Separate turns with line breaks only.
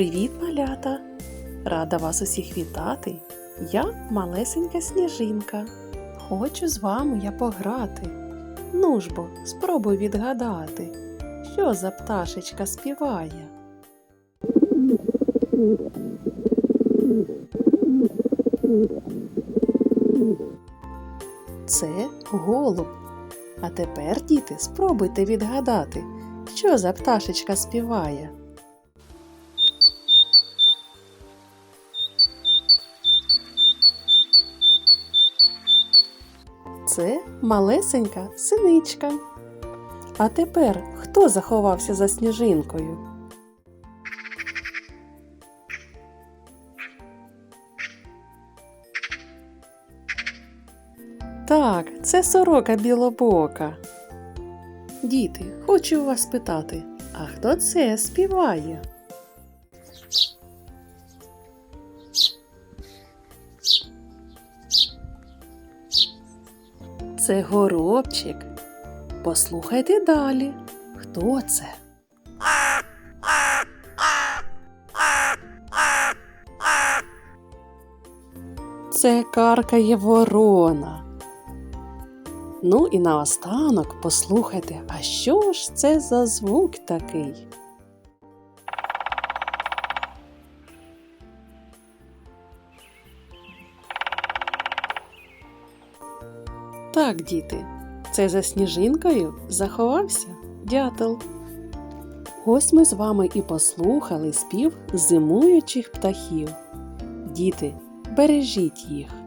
Привіт, малята! Рада вас усіх вітати. Я малесенька сніжинка. Хочу з вами я пограти. Ну ж бо, спробуй відгадати, що за пташечка співає. Це голуб. А тепер, діти, спробуйте відгадати, що за пташечка співає. Це малесенька синичка. А тепер хто заховався за сніжинкою? Так, це сорока білобока. Діти, хочу вас питати, а хто це співає? Це горобчик. Послухайте далі. Хто це? Це каркає ворона. Ну і наостанок послухайте, а що ж це за звук такий? Так, діти, це за сніжинкою заховався дятел. Ось ми з вами і послухали спів зимуючих птахів. Діти, бережіть їх.